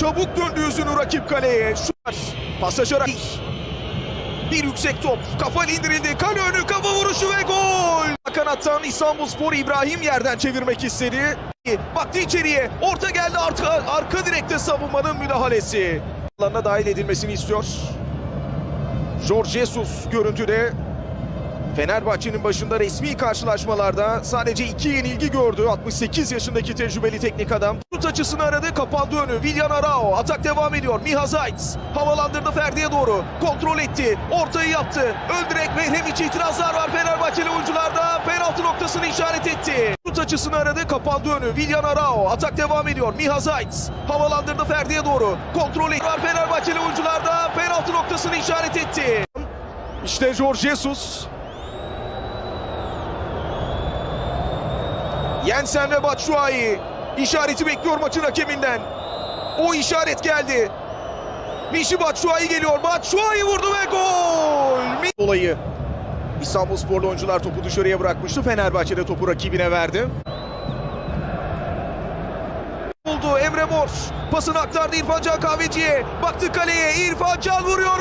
Çabuk döndü yüzünü rakip kaleye. Şu pasajı bir yüksek top. Kafa indirildi. Kale önü kafa vuruşu ve gol. Kanattan İstanbulspor İbrahim yerden çevirmek istedi. Baktı içeriye. Orta geldi arka, arka direkte savunmanın müdahalesi. Alanına dahil edilmesini istiyor. Jorge Jesus görüntüde. Fenerbahçe'nin başında resmi karşılaşmalarda sadece iki yenilgi gördü. 68 yaşındaki tecrübeli teknik adam. Şut açısını aradı, kapandı önü. Villan Arao, atak devam ediyor. Miha Zayt havalandırdı Ferdi'ye doğru. Kontrol etti, ortayı yaptı. Ön direk Mehrem içi itirazlar var Fenerbahçeli oyuncularda. Penaltı noktasını işaret etti. Şut açısını aradı, kapandı önü. Villan Arao, atak devam ediyor. Miha Zayt havalandırdı Ferdi'ye doğru. Kontrol etti Fenerbahçeli oyuncularda. Penaltı noktasını işaret etti. İşte Jorge Jesus. Jensen ve Batshuayi işareti bekliyor maçın hakeminden. O işaret geldi. Mişi Batshuayi geliyor. Batshuayi vurdu ve gol. Olayı. İstanbulsporlu oyuncular topu dışarıya bırakmıştı. Fenerbahçe'de topu rakibine verdi. Buldu Emre Mor. Pasını aktardı İrfan Can Kahveci'ye. Baktı kaleye. İrfan Can vuruyor.